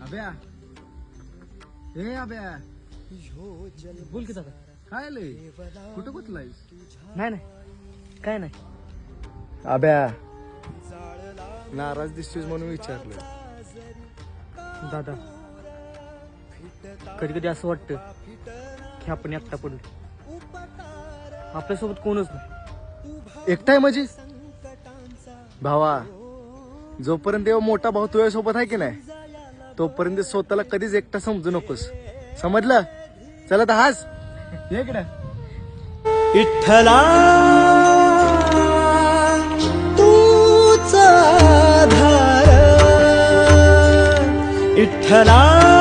अभ्या. हे अभ्या. बोल की दादा. काय लय कुठं गुतलाय नाही नाही. काय नाही. अभ्या. नाराज दिसतोस म्हणून विचारलं दादा कधी कधी असं वाटतं की आपण एकटा पडलो. आपल्यासोबत कोणच नाही. एकटाय म्हणजे? भावा जोपर्यंत तेव्हा मोठा भाऊ तुझ्या सोबत आहे की नाही तोपर्यंत स्वतःला कधीच एकटा समजू नकोस. समजलं? चला तर हास. ये तूच आधार. इठ्ठला